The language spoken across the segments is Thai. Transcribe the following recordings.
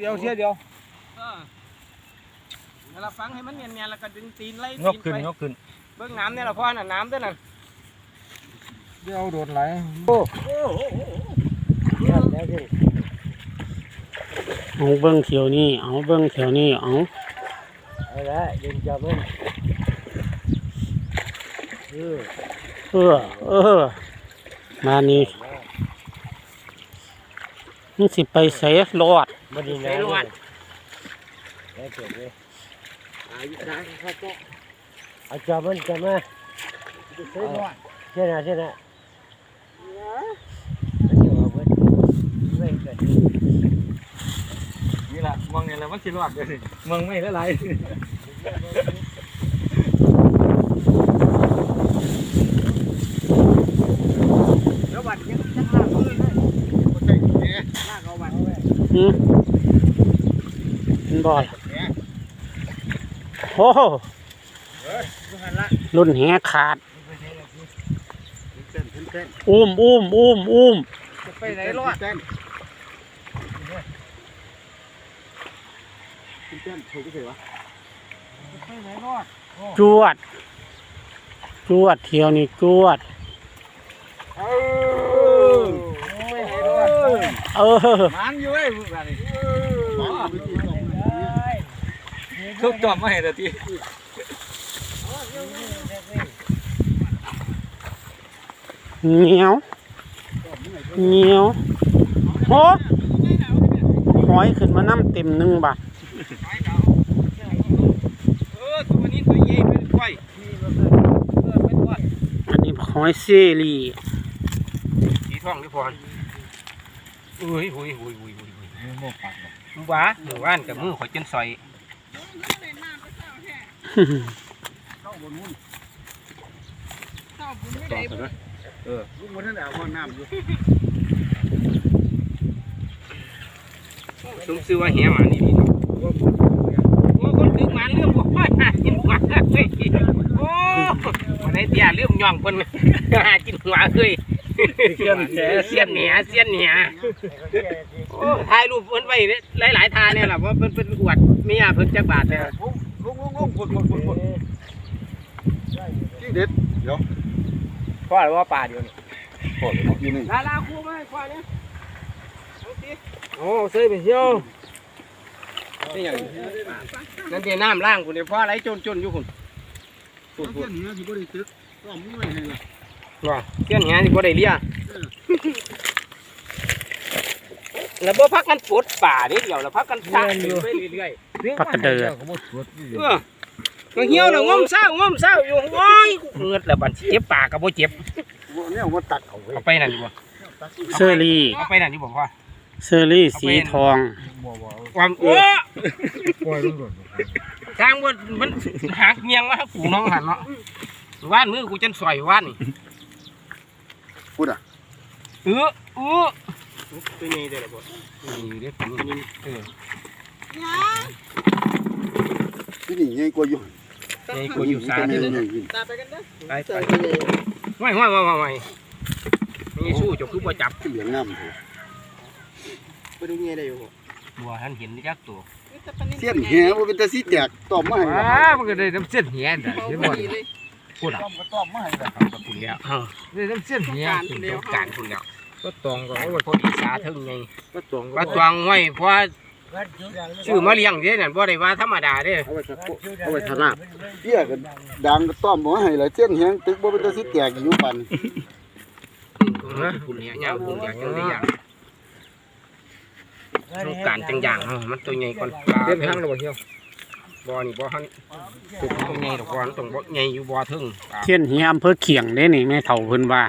เดียวเสียเดียวเออเวลาฟังให้มันเนียนๆแล้วก็ดึงตีนไล่งกตีนขึ้นไปงกขึ้นเบิ่งน้ำเนี่ยละพ่อน่ะน้ำตัวนั้นเดี๋ยวโดนไหลโอ้เอาเบิ้งเขียวนี่เอาเบิ้งเขียวนี่เอาเอาละดึงจับมันเออเออเออมานี่ มึงสิไปใส่รอดมันดีใส่นะลวดได้เกิดเลยเอาจับมันจับมาใส่ลวดเช่นน่ะเช่นน่ะนี่แหละมองเนี่ยแหละมันสิรอดเลยมองไม่ละลาย แล้ววัดยังจะลากเอาเลยลากเอาวัด หืมเป็นบ่อยโอ้โหรุ่นแหขาด อุ้มอุ้มอุ้มอุ้มไปไหนรอดไปไหนรอดจวด จวดเที่ยวนี่จวด เออไปไหนรอด เออมันอยู่ไอ้พวกนี้ทุกจอมมาให้เดี๋ยวทีเหนียวเหนียวโหหอยขึ้นมาน้ำเต็มหนึ่งบาทเออตัวนี้ตัวใหญ่เป็นควายเออเป็นควายอันนี้หอยเซรีสีทองนี่พอน อุ้ยอุ้ยอุ้ยอุ้ยอุ้ยอุ้ยหวาหมู่บ้านกับมือข่อยจนซอยเออลูกมันนั่นแหละว่าน้ำอยู่สมซื้อว่าแหมานี่ดีเนาะโอ้คนตึกหมันเรื่องบ่ว่าหากินหัวเฮ้ยโอ้วันไหนเตี้ยเรื่องย่องเพิ่นหากินหัวเฮ้ย เสียนแหเสียนแหเสียนแหโอ้ถ่ายรูปเพิ่นไว้หลายๆทาเนี่ยหละว่าเพิ่นเพิ่นอวดเมียเพิ่นจักบาทเนี่ยลุงลุงลุงกดกดกดกดที่เด็ดเดี๋ยวพ่อหรือว่าป่าเดียวนี่พอเลยเมื่อกี้นี่ลาลาคู่มาให้พ่อเนี่ยเอาสิโอ้ซื้อไปเที่ยวนี่หยังนั่นเดี๋ยวน้ำล่างคุณเดี๋ยวพ่อไหลจนจนอยู่คุณตัวเพื่อนเนี่ยที่บริสุทธิ์ก็มุ่งไว้ให้ละ ว่าเที่ยนแหนี่บ่ได้เลี้ยแล้วบ่พักกันปวดป่าเด้เดียวแล้วพักกันซ่าไปเรื่อยพักกระเดิดๆเออก็เหี่ยวแล้วงอมเศร้างอมเศร้าอยู่โอ้ยกูเงือดแล้วบัดสิเจ็บปากก็บ่เจ็บเนี่ยมันตัดเขาไว้เอาไปนั่นดีบ่เซรีเอาไปนั่นดีบ่พ่อเซรีสีทองบ่บ่ความโอ้ปล่อยลุงหล่นทางบ่มันหักเมียงมากูน้องหันเนาะว่านมือกูจนสวยว่านนี่ พูดอะเออเออตัวนี้ได้แล้วบ่นี่เด้ตัวนี้เออที่นี่ใหญ่กว่าอยู่ไอ้กูอยู่ซาที่ที่นี่นี่ใหญ่ไปไปไม่ไม่ไม่ไม่ไม่นี่สู้จะคือบ่จับที่เหลืองน้ำเถอะบ่ได้เงี้ยได้อยู่บ่ทันเห็นจักตัวเสี้ยนแหว่าเป็นตาสีแตกตอบมาให้ละมันก็ได้น้ำเส้นเหียนแต่เห็นบ่ พูดอะตอบก็ตอบมาให้ละกับคุณแล้วได้น้ำเส้นเหียนคุณแล้วการคุณแล้วก็ตองก็เอาไว้พอดีสาถึงไงก็ตองว่าตวงไว้เพราะชื่อมาเลี้ยงเด้นั่นบ่ได้ว่าธรรมดาเด้เอาไว้ตะโกเอาไว้ทนาบเตี้ยกันดังก็ต้อมมาให้ละเสี้ยนแหงตึกบ่เป็นตาสีแตกอยู่ปันคุณเนี่ยย่างคุณอยากยังได้อย่างต้องการจังอย่างเฮามันตัวใหญ่ก่อนเดินทางระหว่างเที่ยว บ่นี่บ่ทันตุกตรงใหญ่ดอกบ่ต้องบ่ใหญ่อยู่บ่ถึงเทียนเฮียอำเภอเขียงได้นี่แม่เฒ่าเพิ่นว่า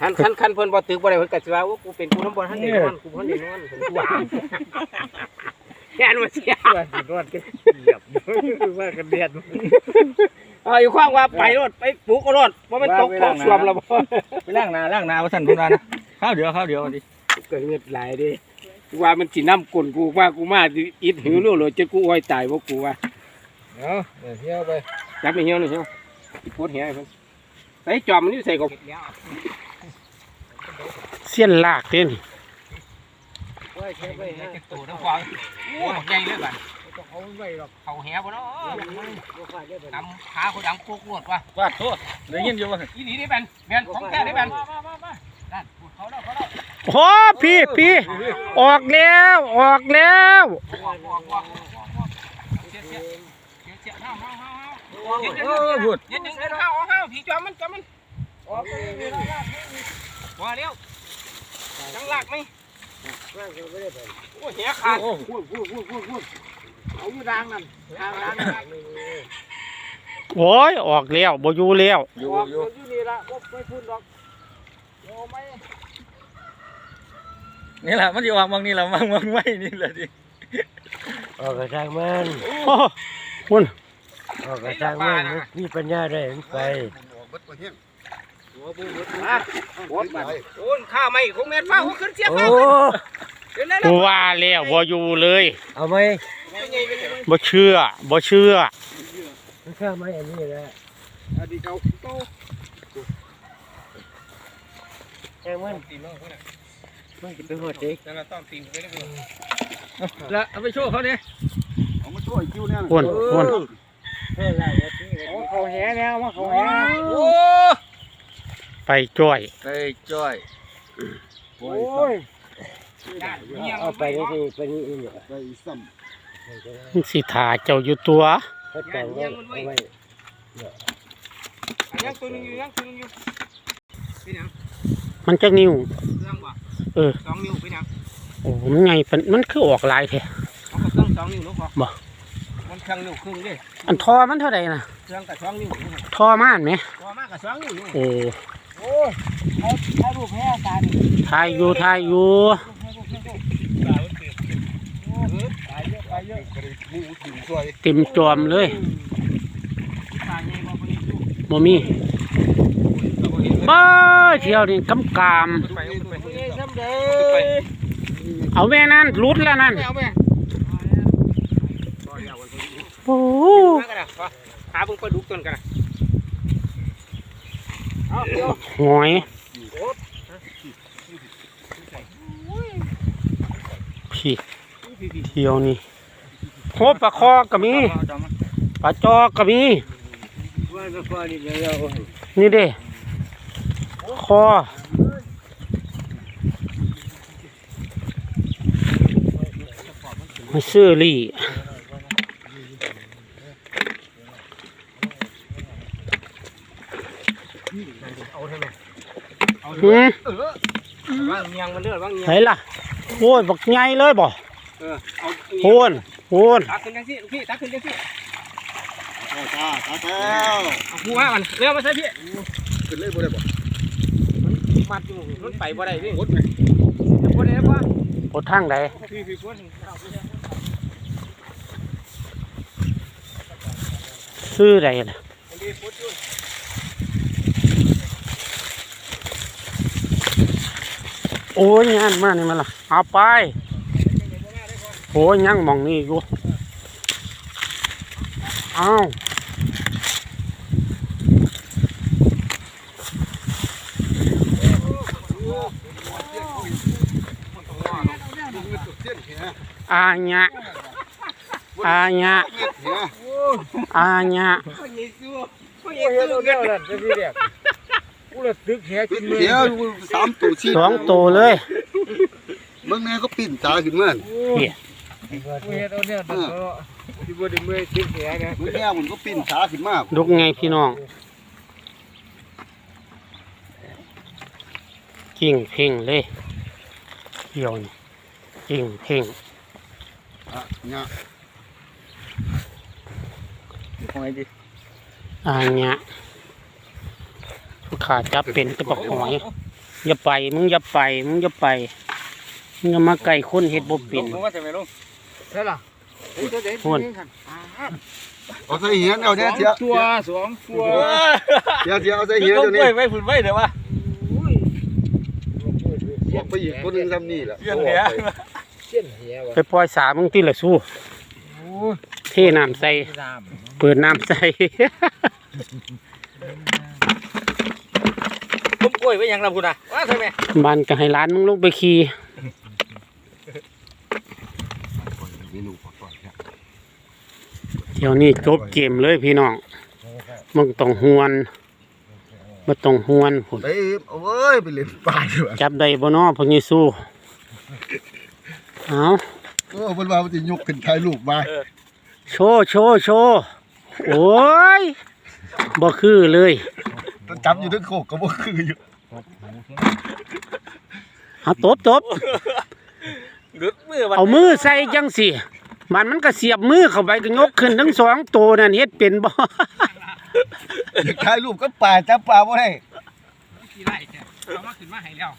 คันคันคันเพิ่นบ่ตึกบ่ได้เพิ่นก็สิว่าโอ้กูเป็นกูน้ำบ่ทันได้นอนกูบ่ทันได้นอนเพิ่นว่าแค่นว่าเสียว่าสิรอดกันเหยียบว่ากันเดียดเอาอยู่ข้างว่าไปรถไปปลูกก็รถบ่แม่นตกตกสวมแล้วบ่ไปล้างนาล้างนาว่าสั่นพุ่นว่านะข้าวเดียวข้าวเดียวดิเกิดเงือดไหลายเด้ว่ามันสิน้ำกลนกูว่ากูมาอิดหิวโลโลจนกูอ้อยตายบ่กูว่าเนาะเที่ยวไปจับไปเหี่ยวนี่เหี่ยวอีโพดเหี่ยวให้เพิ่นใส่จอมมันอยู่ใส่กบเสี้ยนลากเด้นี่ตัวทั้งควางโอ้ใหญ่เลยบัดเขาแหบ่เนาะดำขาเขาดำโคกรวดว่ะว่าโทษได้ยินอยู่ว่าอีนี่ได้แบนแบนของแท้ได้แบนนั่นเขาแล้วเขาแล้ว โอ้พี่พี่ออกแล้วออกแล้วเสียเสียเสียเสียห้าวห้าวห้าวห้าวเออพูดเย็นหนึ่งห้าวห้าวผีจอมมันจอมมันว่าเร็วจังหลักไหมโอ้เหี้ยขาดโอ้เอาอยู่ดังนั่นดังดังดังโอ้ยออกแล้วบ่อยู่แล้วอยู่อยู่อยู่นี่ละบ่ไปพูดดอกโอ้ไม่ นี่แหละมันจะวางมองนี่แหละวางมองไม่นี่แหละดิออกกระทางมันโอ้คุณออกกระทางมันมีปัญญาได้มันไปโอ้โอ้ข้าไม่คงแม่นฟ้าหัวขึ้นเสียโอ้ฟ้าเดี๋ยวนั้นกูว่าแล้วบ่อยู่เลยเอาไหมบ่เชื่อบ่เชื่อมันข้าไหมอันนี้แหละอดีเก่าเก่าแค่มันตีน้องคนน่ะ มันจะเป็นหัวเด็กนั่นละต้องตีนไปแล้วแล้วเอาไปโชว์เขาดิเอามาช่วยคิวเนี่ยคุณคุณเท่าไหร่วะที่โอ้เขาแห่แล้วมาเขาแห่โอ้ไปจ้อยไอ้จ้อยโอ้ยด้านเงียบเอาไปนี่ที่ไปนี่อีกเนี่ยไปซ้มันสิทาเจ้าอยู่ตัวเขาแต่งไว้เอาไว้อันยังตัวนึงอยู่ยังตัวนึงอยู่เป็นยังมันจักนิ้วเรื่องบ่ เออ สองนิ้วเป็นยังโอ้มันไงเป็นมันคือออกลายแท้เขาก็เครื่องสองนิ้วลูกบ่บ่มันเครื่องนิ้วครึ่งดิอันทอมันเท่าใดน่ะเครื่องกับสองนิ้วทอม่านไหมพอมากกับสองนิ้วโอ้โอ้เขาเขารูปแห่ตาดิทายอยู่ทายอยู่ตายเยอะตายเยอะำมูถึงช่วยเต็มจอมเลยตายใหญ่บ่บ่นี่ดูบ่มีบ้าเที่ยวนี่กำกามไปไปผู้ใหญ่ซ้ำ เด้ไปเอาแม่นั่นรุดแล้วนั่นเอาไปโอ้โหมากันนะหาเบิ่งปลาดุกต้นกันนะเอาเดี๋ยวหอยพี่เที่ยวนี่โคปลาคอก็มีปลาจอก็มีว่าก็พอนี่เดี๋ยวเรานี่เด้คอ มาซื้อลี่เอาใช่ไหมเอาหืมว่างเงียงมันเลือดว่างเงียงไหนล่ะโอ้ยบักใหญ่เลยบ่เออเอาโหนโหนตักขึ้นจังซี่ลูกพี่ตักขึ้นจังซี่ตาตาแล้วเอาหัวมันเร็วมาใส่พี่ขึ้นเลยบ่ได้บ่มัดอยู่มันไปบ่ได้พี่หมดเลยบ่ได้ป่ะปดทางใดพี่พี่คน ซื้อใดล่ะมันดีพุดอโอ้ยงานมานี่มาล่ะเอาไปโอ้ยยังมองนี่อยู่เอาอาญะอาญะเนี่ย อาญะพ่อใหญ่สู้พ่อใหโอ้ญ่ยสู้เราเงิเดียนวนั่นจะพี่เรียกกูละตึกแหกินมือเดี๋ยวสามตัวสี่สองตัวเลยเบิ่งแน่ก็ปิ้นตาขึ้นมากูเฮ็ดเอาเนี่ยเดี๋ยวที่บ่ได้มือตึกแหนะเบิ่งแน่มันก็ปิ้นตาขึ้นมาลุกไงพี่น้องกิ่งเพ่งเลยเที่ยวนี่กิ่งเพ่งอะเนี่ย หอยดิอาญะผู้ขาจับเป็นตะบักหอยอย่าไปมึงอย่าไปมึงอย่าไปมึงอย่ามาไก่คนเฮ็ดบ่เป็นผมว่าจะไม่ลงใช่ล่ะหุ่นเอาใส่เหียนเอาเนี่ยเสียตัวสองตัวเสียเสียเอาใส่เฮีเหียยนตัตัววนี้นี้ไว้ฝุ่นไว้เดี๋ยววะบอกไปอีกคนหนึงทำนี่แหละเฮียเฮียเส้นแหวะไปปล่อยสามึงตีละสู้เทน้ำใส่น้ เปิดน้ำใส่ ผมกดล้วยไว้ยังเราพูดอะว่าเธอแม่บ้านก็ให้ร้านมึงลงไปขี่เดี๋ยวนี้จบเกมเลยพี่น้องมึงต้องหวนบ่ต้องหวนพุ่นไปโอ้ยไปเล่นปลาดีกว่าจับได้บ่น้อพวกนี้สู้เอาโอ้เพิ่นว่ามันสิยกขึ้นถ่ายรูปมา โชว์โชว์โชว์ โอ้ยบ่คือเลยจับอยู่ทั้งโคกก็บ่คืออยู่เอาตบตบหลุดมือวันเอามือใส่จังสิมันมันก็เสียบมือเข้าไปก็ยกขึ้นทั้งสองตัวนั่นเฮ็ดเป็นบ่อยากถ่ายรูปกับปลาจับปลาบ่ได้กี่ไร่แกเอามาขึ้นมาให้แล้ว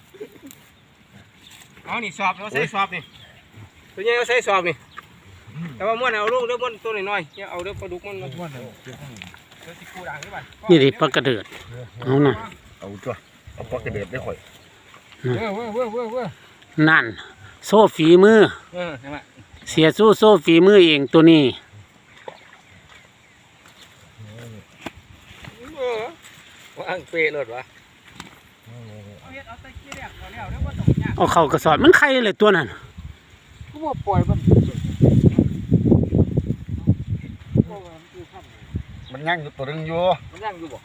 เอานี่สอบเราใส่สอบนี่ตัวใหญ่เราใส่สอบนี่ แต่ว่าม้วนเอาลูกเด้อม้วนตัวน้อยๆอย่าเอาเด้อปลาดุกมันม้วนเดี๋ยวสิกูด่างขึ้นมานี่ดิปลากระเดิดเอาน่ะเอาตัวเอาปลากระเด็ดได้ข่อยเว้ยเว้ยเว้ยเว้ยเว้ยนั่น โซ่ฝีมือเออใช่ไหมเสียสู้โซ่ฝีมือเองตัวนี้เออว่าอังเปรรถวะเอาเฮ็ดเอาใส่ขี้แรกเอาแล้วเดี๋ยวบ่ต้องยากเอาเข้ากระสอบมันไข่เลยตัวนั้นกูบ่ปล่อยมัน มันยังอยู่ตัวหนึงอยู่มันยังอยู่บ่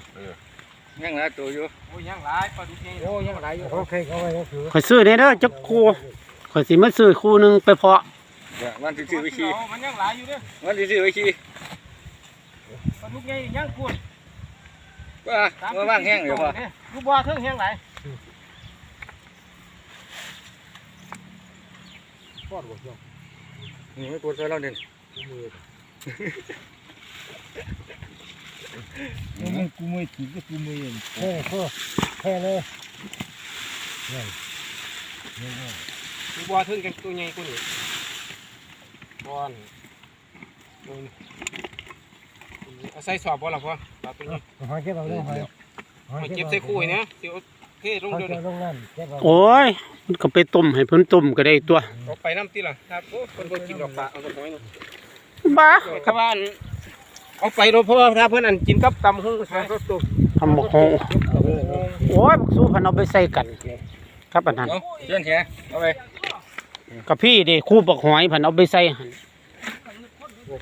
ยังนะตัวอยู่โอ้ยยังหลายปลาดุกใหญ่โอ้ยังหลายอยู่โอเคเอาไว้ก็คือข่อยซื้อได้เด้อจักคู่ข่อยสิมาซื้อคู่หนึงไปเพาะเดี๋ยวมันซื้อไปขี่มันยังหลายอยู่เด้อมันซื้อไปขี่ปลาดุกใหญ่ยังพูดว่าว่าว่างแห้งเดี๋ยวพอลูกบ่อเทิงแห้งหลายปอดบ่เจ้านี่ไม่กดใส่เราเด่นมึง กูไม่ถีบก็กูไม่เห็นแค่แค่แค่เลยลูกบ่อเทิงกันตัวใหญ่กว่านี้บอนเอาใส่สอบบ่ล่ะพ่อปลาตัวนี้หอยเก็บเอาเลยหอยมาเก็บใส่คู่ไว้นะสิเอาเทลงหอยเดี๋ยวเก็นี้บลงนั่นเก็บเอาโอ้ยมันก็ไปต้มให้เพิ่นต้มก็ได้ตัวเอาไปน้ำตีล่ะครับโอ้คนบ่กินดอกปลาเอาไปน้อยหนึงบ้าถ้าว่าอัน เอาไปโดยเพราะว่าถ้าเพิ่นอันกินกับตำหุ้งใส่ก็ตุกทำบักฮงโอ้ยบักสู้พันเอาไปใส่กัน ครับอันนั้นเอาเชื่อนแขเอาไปกับพี่เด้คู่บักหอยพันเอาไปใส่หั่น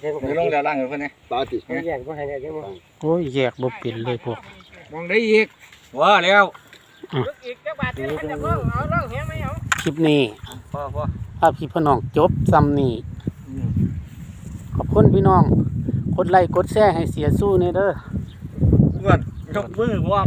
เดี๋ยวลงแล้วล่างกับเพื่อนนะปลาติแยกบ่ให้ได้จังบ่โอ้ยแยกบ่เป็นเลยพวกมองได้อีกว่าแล้วอีกจักบาทเดียวมันจะเพิ่งเอาเรื่องเหี้ยไหมเอาคลิปนี้พอพอถ้าพี่พี่น้องจบซ้ำนี่ขอบคุณพี่น้อง กดไลค์กดแชร์ให้เสียสู้ในเด้อเพื่อนยกมือว่า